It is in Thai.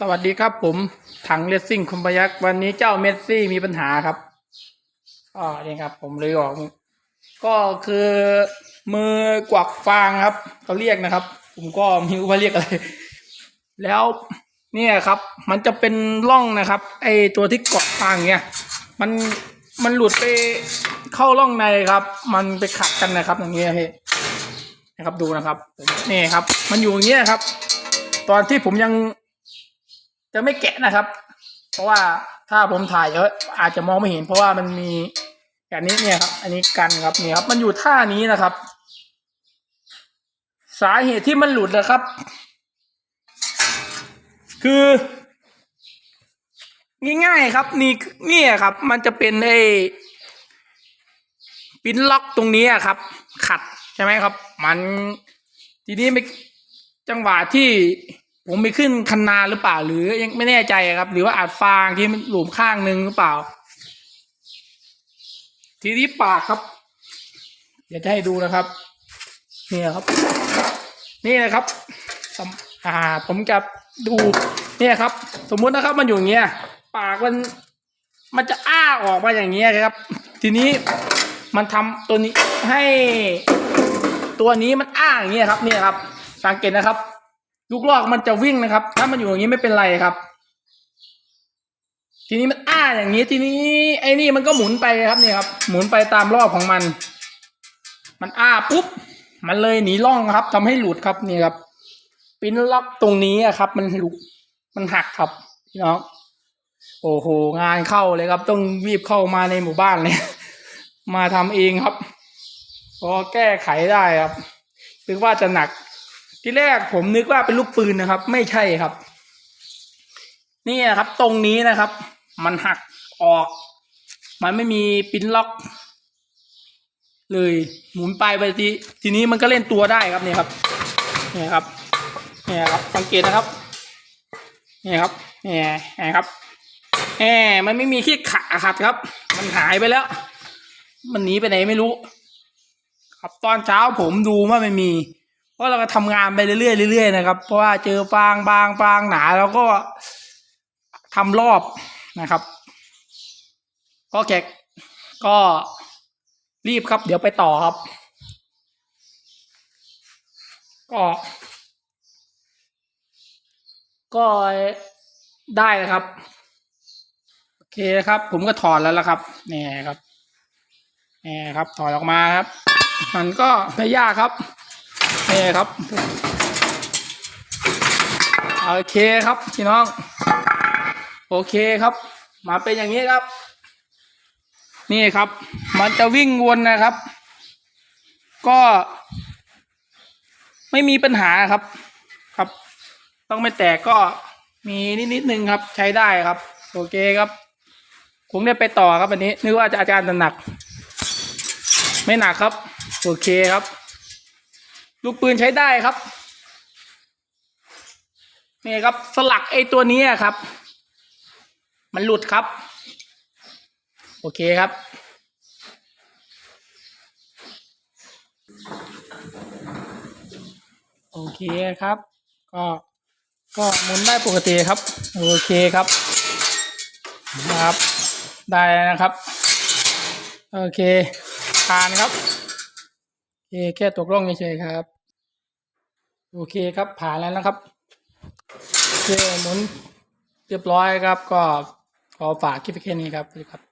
สวัสดีครับผมถังเลสซิ่งคุมพยักษ์วันนี้เจ้าเมสซี่มีปัญหาครับอ๋อนี่ครับ ผมเลยออก ก็คือมือกวักฟางครับเขาเรียกนะครับ ผมก็ไม่รู้ว่าเรียกอะไร แล้วเนี่ยครับ มันจะเป็นร่องนะครับ ไอตัวที่เกาะฟางเนี่ย มันมันหลุดไปเข้าร่องในครับ มันไปขัดกันนะครับ อย่างเงี้ยนะครับดูนะครับนี่ครับ มันอยู่อย่างเงี้ยครับ ตอนที่ผมยัง จะไม่แกะนะครับ เพราะว่าถ้าผมถ่ายเยอะอาจจะมองไม่เห็น เพราะว่ามันมีแบบนี้เนี่ยครับ อันนี้กันครับนี่ครับ มันอยู่ท่านี้นะครับ สาเหตุที่มันหลุดนะครับ คือง่ายๆครับ นี่เนี่ยครับ มันจะเป็นไอ้ปิ้นล็อกตรงนี้ครับ ขัดใช่ไหมครับ มันทีนี้ไม่จังหวะที่ ผมไปขึ้นคันนาหรือเปล่า หรือยังไม่แน่ใจครับ หรือว่าอาจฟางที่มันหลุมข้างหนึ่งหรือเปล่า ทีนี้ปากครับ เดี๋ยวจะให้ดูนะครับ นี่ครับ นี่นะครับอ่า ผมจะดูเนี่ยครับ สมมุตินะครับ มันอยู่อย่างเงี้ยปากมันมันจะอ้าออกมาอย่างเงี้ยครับ ทีนี้มันทำตัวนี้ให้ ตัวนี้มันอ้าอย่างเงี้ยครับ เนี่ยครับ สังเกตนะครับ ลูกลอกมันจะวิ่งนะครับ ถ้ามันอยู่อย่างนี้ไม่เป็นไรครับ ทีนี้มันอ้าอย่างนี้ทีนี้ ไอ้นี่มันก็หมุนไปครับเนี่ยครับ หมุนไปตามรอบของมัน มันอ้าปุ๊บมันเลยหนีร่องครับทำให้หลุดครับนี่ครับปิ้นล็อกตรงนี้อะครับ มันหลุดมันหักครับพี่น้องโอ้โหงานเข้าเลยครับ ต้องรีบเข้ามาในหมู่บ้านเลยมาทำเองครับพอแก้ไขได้ครับนึกว่าจะหนัก ที่แรกผมนึกว่าเป็นลูกปืนนะครับ ไม่ใช่ครับ นี่นะครับ ตรงนี้นะครับ มันหักออก มันไม่มีปิ้นล็อก เลยหมุนไปไปทีทีนี้มันก็เล่นตัวได้ครับเนี่ยครับเนี่ยครับเนี่ยครับ สังเกตนะครับเนี่ยครับเนี่ยนี่ครับแหมมันไม่มีขี้ขาขัดครับ มันหายไปแล้ว มันหนีไปไหนไม่รู้ ครับตอนเช้าผมดูว่าไม่มี ราะเราก็ทำงานไปเรื่อยๆเรื่อยๆนะครับ เพราะว่าเจอฟางบางฟางหนาแล้วก็ทำรอบนะครับก็แกก็รีบครับ เดี๋ยวไปต่อครับ ก็ก็ได้นะครับโอเคครับ ผมก็ถอดแล้วละครับนี่ครับนี่ครับถอดออกมาครับ มันก็ไม่ยากครับ นี่ครับโอเคครับพี่น้อง โอเคครับ มาเป็นอย่างนี้ครับ นี่ครับ มันจะวิ่งวนนะครับ ก็ ไม่มีปัญหาครับ ครับ ต้องไม่แตกก็มีนิดนิดนึงครับ ใช้ได้ครับ โอเคครับผมได้ไปต่อครับอันนี้นึกว่าจะอาจารย์จะหนัก ไม่หนักครับ โอเคครับ ลูกปืนใช้ได้ครับนี่ครับสลักไอ้ตัวนี้ครับ มันหลุดครับ โอเคครับ โอเคครับ ก็ก็หมุนได้ปกติครับ โอเคครับนะครับ ได้นะครับ โอเคผ่านครับโอเคแค่ตกล่องเฉยๆครับ โอเคครับผ่านแล้วนะครับโอเคหมุนเรียบร้อยครับ ก็ขอฝากคลิปแค่นี้ครับสวัสดีครับ